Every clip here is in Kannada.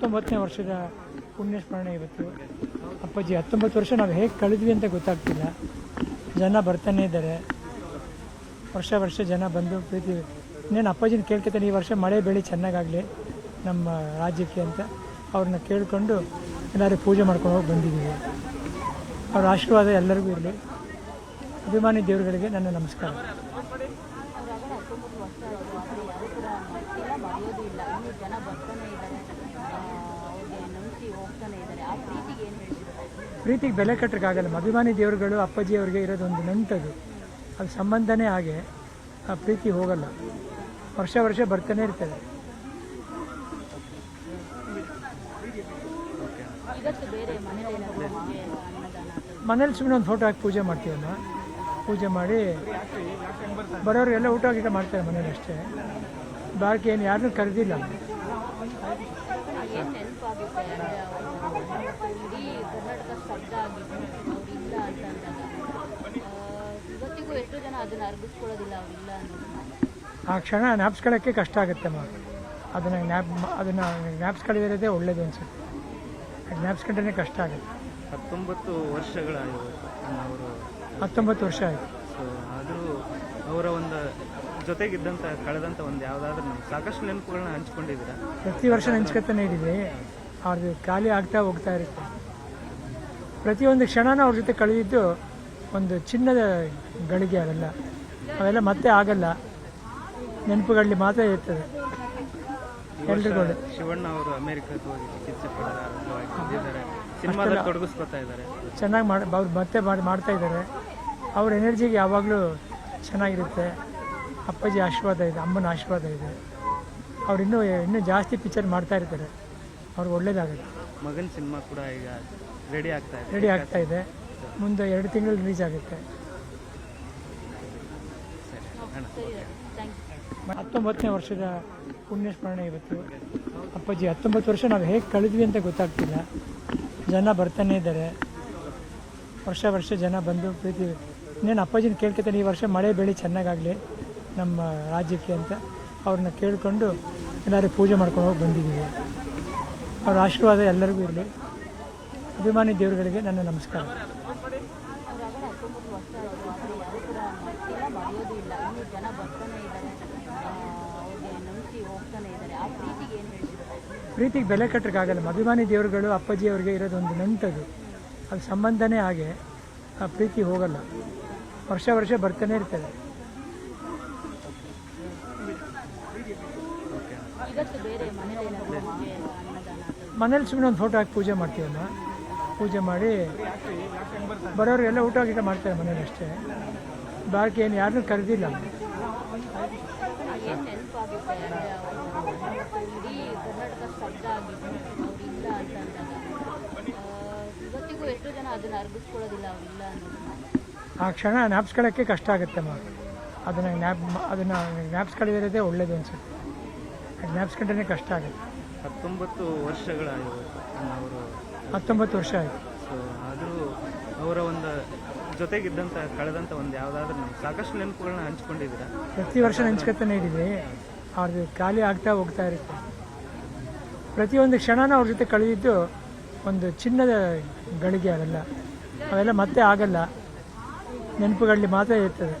ಹತ್ತೊಂಬತ್ತನೇ ವರ್ಷದ ಪುಣ್ಯಸ್ಮರಣೆ ಇವತ್ತು. ಅಪ್ಪಾಜಿ, ಹತ್ತೊಂಬತ್ತು ವರ್ಷ ನಾವು ಹೇಗೆ ಕಳೆದ್ವಿ ಅಂತ ಗೊತ್ತಾಗ್ತಿಲ್ಲ. ಜನ ಬರ್ತಾನೆ ಇದ್ದಾರೆ. ವರ್ಷ ವರ್ಷ ಜನ ಬಂದು ಪ್ರೀತಿ. ಇನ್ನೇನು ಅಪ್ಪಾಜಿನ ಕೇಳ್ಕೊತಾನೆ, ಈ ವರ್ಷ ಮಳೆ ಬೆಳೆ ಚೆನ್ನಾಗಾಗಲಿ ನಮ್ಮ ರಾಜ್ಯಕ್ಕೆ ಅಂತ ಅವ್ರನ್ನ ಕೇಳಿಕೊಂಡು ಎಲ್ಲರೂ ಪೂಜೆ ಮಾಡ್ಕೊಂಡು ಹೋಗಿ ಬಂದಿದ್ದೀವಿ. ಅವ್ರ ಆಶೀರ್ವಾದ ಎಲ್ಲರಿಗೂ ಇರಲಿ. ಅಭಿಮಾನಿ ದೇವರುಗಳಿಗೆ ನನ್ನ ನಮಸ್ಕಾರ. ಪ್ರೀತಿಗೆ ಬೆಲೆ ಕಟ್ಟಕ್ಕಾಗಲ್ಲ. ಅಭಿಮಾನಿ ದೇವರುಗಳು, ಅಪ್ಪಾಜಿ ಅವರಿಗೆ ಇರೋದು ಒಂದು ನಂಟದು. ಅದು ಸಂಬಂಧನೇ ಹಾಗೆ. ಆ ಪ್ರೀತಿ ಹೋಗಲ್ಲ. ವರ್ಷ ವರ್ಷ ಬರ್ತಾನೆ ಇರ್ತದೆ. ಮನೇಲಿ ಸುಮ್ಮನೆ ಒಂದು ಫೋಟೋ ಹಾಕಿ ಪೂಜೆ ಮಾಡ್ತೀವಮ್ಮ ಪೂಜೆ ಮಾಡಿ ಬರೋರಿಗೆಲ್ಲ ಊಟ ಗೀಟ ಮಾಡ್ತಾರೆ ಮನೇಲಿ ಅಷ್ಟೇ. ಬಾಕಿ ಏನು ಯಾರನ್ನೂ ಕರೆದಿಲ್ಲ. ಏನು ನೆನಪಾಗುತ್ತೆ. ಇಡೀ ಕರ್ನಾಟಕ ಸ್ತಬ್ಧ ಆಗಿದ್ದು ಅವ್ರು ಇಲ್ಲ ಅಂತ ಅಂದಾಗ ಆ, ಇವತ್ತಿಗೂ ಎಷ್ಟೋ ಜನ ಅದನ್ನು ಅರ್ಗಿಸ್ಕೊಳ್ಳೋದಿಲ್ಲ ಅವ್ರಿಲ್ಲ ಆ ಕ್ಷಣ ಜ್ಞಾಪಿಸ್ಕೊಳ್ಳೋಕ್ಕೆ ಕಷ್ಟ ಆಗುತ್ತೆ ಆಗುತ್ತಮ್ಮ ಅದನ್ನು ಜ್ಞಾಪ್ ಅದನ್ನು ಜ್ಞಾಪಿಸ್ಕೊಳ್ಳೋದೇ ಒಳ್ಳೇದು ಅನ್ಸುತ್ತೆ. ಜ್ಞಾಪಿಸ್ಕೊಂಡ್ರೆ ಕಷ್ಟ ಆಗುತ್ತೆ. ಹತ್ತೊಂಬತ್ತು ವರ್ಷಗಳ ಅವರು ಹತ್ತೊಂಬತ್ತು ವರ್ಷ ಆಯಿತು. ಸೊ ಆದರೂ ಅವರ ಒಂದು ಜೊತೆಗಿದ್ದಂಥ ಕಳೆದಂಥ ಒಂದು ಯಾವುದಾದ್ರೂ ಸಾಕಷ್ಟು ನೆನಪುಗಳನ್ನ ಹಂಚ್ಕೊಂಡಿದ್ದೀರಾ? ಪ್ರತಿ ವರ್ಷ ನೆಂಚ್ಕೊತಾನೆ ಇದ್ದೀವಿ. ಅವ್ರದ್ದು ಖಾಲಿ ಆಗ್ತಾ ಹೋಗ್ತಾ ಇರುತ್ತೆ. ಪ್ರತಿಯೊಂದು ಕ್ಷಣನೂ ಅವ್ರ ಜೊತೆ ಕಳೆದಿದ್ದು ಒಂದು ಚಿನ್ನದ ಗಳಿಗೆ ಅವೆಲ್ಲ ಅವೆಲ್ಲ ಮತ್ತೆ ಆಗಲ್ಲ. ನೆನಪುಗಳಲ್ಲಿ ಮಾತ್ರ ಇರ್ತದೆ. ಎಲ್ರಿಗೂ ಶಿವಣ್ಣ ಅವರು ಚಿಕಿತ್ಸೆ ಸಿನಿಮಾದಲ್ಲಿ ತೊಡಗಿಸ್ಕೊತಾ ಇದ್ದಾರೆ. ಚೆನ್ನಾಗಿ ಮಾಡಿ ಅವ್ರು ಮತ್ತೆ ಮಾಡಿ ಮಾಡ್ತಾ ಇದ್ದಾರೆ. ಅವ್ರ ಎನರ್ಜಿಗೆ ಯಾವಾಗಲೂ ಚೆನ್ನಾಗಿರುತ್ತೆ. ಅಪ್ಪಾಜಿ ಆಶೀರ್ವಾದ ಇದೆ ಅಮ್ಮನ ಆಶೀರ್ವಾದ ಇದೆ. ಅವ್ರು ಇನ್ನೂ ಇನ್ನೂ ಜಾಸ್ತಿ ಪಿಕ್ಚರ್ ಮಾಡ್ತಾ ಇರ್ತಾರೆ. ಅವ್ರಿಗೆ ಒಳ್ಳೇದಾಗುತ್ತೆ ಮಗನ ಸಿನಿಮಾ ಕೂಡ ಈಗ ರೆಡಿ ಆಗ್ತಾ ಇದೆ. ರೆಡಿ ಆಗ್ತಾ ಇದೆ. ಮುಂದೆ ಎರಡು ತಿಂಗಳು ರಿಲೀಸ್ ಆಗುತ್ತೆ. ಹತ್ತೊಂಬತ್ತನೇ ವರ್ಷದ ಪುಣ್ಯಸ್ಮರಣೆ ಇವತ್ತು. ಅಪ್ಪಾಜಿ ಹತ್ತೊಂಬತ್ತು ವರ್ಷ ನಾವು ಹೇಗೆ ಕಳೆದ್ವಿ ಅಂತ ಗೊತ್ತಾಗ್ತಿಲ್ಲ. ಜನ ಬರ್ತಾನೆ ಇದ್ದಾರೆ. ವರ್ಷ ವರ್ಷ ಜನ ಬಂದು ಪ್ರೀತಿ ಇನ್ನೇನು ಅಪ್ಪಾಜಿನ ಕೇಳ್ಕೊತಾನೆ ಈ ವರ್ಷ ಮಳೆ ಬೆಳೆ ಚೆನ್ನಾಗಾಗಲಿ. ನಮ್ಮ ರಾಜ್ಯಕ್ಕೆ ಅಂತ ಅವ್ರನ್ನ ಕೇಳಿಕೊಂಡು ಎಲ್ಲರೂ ಪೂಜೆ ಮಾಡ್ಕೊಂಡು ಹೋಗಿ ಬಂದಿದ್ದೀವಿ. ಅವ್ರ ಆಶೀರ್ವಾದ ಎಲ್ಲರಿಗೂ ಇರಲಿ. ಅಭಿಮಾನಿ ದೇವರುಗಳಿಗೆ ನನ್ನ ನಮಸ್ಕಾರ. ಪ್ರೀತಿಗೆ ಬೆಲೆ ಕಟ್ಟಕ್ಕಾಗಲ್ಲ. ಅಭಿಮಾನಿ ದೇವರುಗಳು ಅಪ್ಪಾಜಿ ಅವರಿಗೆ ಇರೋದು ಒಂದು ನಂಟದು. ಅದು ಸಂಬಂಧನೇ ಹಾಗೆ. ಆ ಪ್ರೀತಿ ಹೋಗಲ್ಲ. ವರ್ಷ ವರ್ಷ ಬರ್ತಾನೆ ಇರ್ತದೆ ಇವತ್ತು ಬೇರೆ ಮನೇಲಿ ಸುಮ್ಮನೆ ಒಂದು ಫೋಟೋ ಹಾಕಿ ಪೂಜೆ ಮಾಡ್ತೀವಮ್ಮ ಪೂಜೆ ಮಾಡಿ ಬರೋರಿಗೆಲ್ಲ ಊಟ ಗೀಟ ಮಾಡ್ತಾರೆ ಮನೇಲಿ ಅಷ್ಟೇ. ಬಾಕಿ ಏನು ಯಾರನ್ನೂ ಕರೆದಿಲ್ಲ. ಆ, ಕ್ಷಣ ಜ್ಞಾಪಿಸ್ಕೊಳ್ಳೋಕ್ಕೆ ಕಷ್ಟ ಆಗುತ್ತಮ್ಮ ಅದನ್ನು ಜ್ಞಾಪ್ ಅದನ್ನ ಜ್ಞಾಪಿಸ್ಕೊಳ್ಳೋದೇ ಒಳ್ಳೇದು ಅನ್ಸುತ್ತೆ. ಜ್ಞಾಪಿಸ್ಕೊಂಡ್ರೆ ಕಷ್ಟ ಆಗುತ್ತೆ. ಹತ್ತೊಂಬತ್ತು ವರ್ಷಗಳಾಗಿರುತ್ತೆ ಅವರು. ಹತ್ತೊಂಬತ್ತು ವರ್ಷ ಆಯಿತು. ಸೊ ಆದರೂ ಅವರ ಒಂದು ಜೊತೆಗಿದ್ದಂಥ ಕಳೆದಂಥ ಒಂದು ಯಾವುದಾದ್ರೂ ನಮ್ಗೆ ಸಾಕಷ್ಟು ನೆನಪುಗಳನ್ನ ಹಂಚ್ಕೊಂಡಿದ್ದೀರಾ? ಪ್ರತಿ ವರ್ಷ ನೆನ್ಸ್ಕೊತಾನೆ ಇದ್ದೀವಿ. ಅವ್ರದ್ದು ಖಾಲಿ ಆಗ್ತಾ ಹೋಗ್ತಾ ಇರುತ್ತೆ. ಪ್ರತಿಯೊಂದು ಕ್ಷಣನೂ ಅವ್ರ ಜೊತೆ ಕಳೆದಿದ್ದು ಒಂದು ಚಿನ್ನದ ಗಳಿಗೆ ಅವೆಲ್ಲ ಅವೆಲ್ಲ ಮತ್ತೆ ಆಗಲ್ಲ. ನೆನಪುಗಳಲ್ಲಿ ಮಾತ್ರ ಇರ್ತದೆ.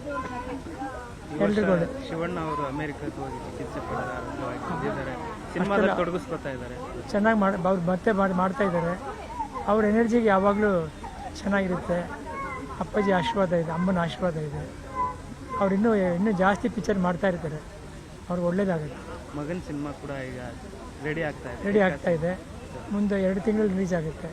ಎಲ್ರಿಗೂ ಶಿವಣ್ಣ ಅವರು ಅಮೆರಿಕಕ್ಕೆ ಹೋಗಿ ಚಿಕಿತ್ಸೆ ಪಡೆದ ಬಂದಿದ್ದಾರೆ. ಸಿನಿಮಾದಲ್ಲಿ ತೊಡಗಿಸ್ಕೊತಾ ಇದ್ದಾರೆ. ಚೆನ್ನಾಗಿ ಮಾಡಿ ಅವ್ರು ಮತ್ತೆ ಮಾಡಿ ಮಾಡ್ತಾ ಇದ್ದಾರೆ. ಅವ್ರ ಎನರ್ಜಿಗೆ ಯಾವಾಗಲೂ ಚೆನ್ನಾಗಿರುತ್ತೆ. ಅಪ್ಪಾಜಿ ಆಶೀರ್ವಾದ ಇದೆ ಅಮ್ಮನ ಆಶೀರ್ವಾದ ಇದೆ. ಅವ್ರು ಇನ್ನೂ ಇನ್ನೂ ಜಾಸ್ತಿ ಪಿಕ್ಚರ್ ಮಾಡ್ತಾ ಇರ್ತಾರೆ. ಅವ್ರಿಗೆ ಒಳ್ಳೇದಾಗುತ್ತೆ. ಮಗನ ಸಿನಿಮಾ ಕೂಡ ಈಗ ರೆಡಿ ಆಗ್ತಾ ಇದೆ. ರೆಡಿ ಆಗ್ತಾ ಇದೆ. ಮುಂದೆ ಎರಡು ತಿಂಗಳು ರಿಲೀಸ್ ಆಗುತ್ತೆ.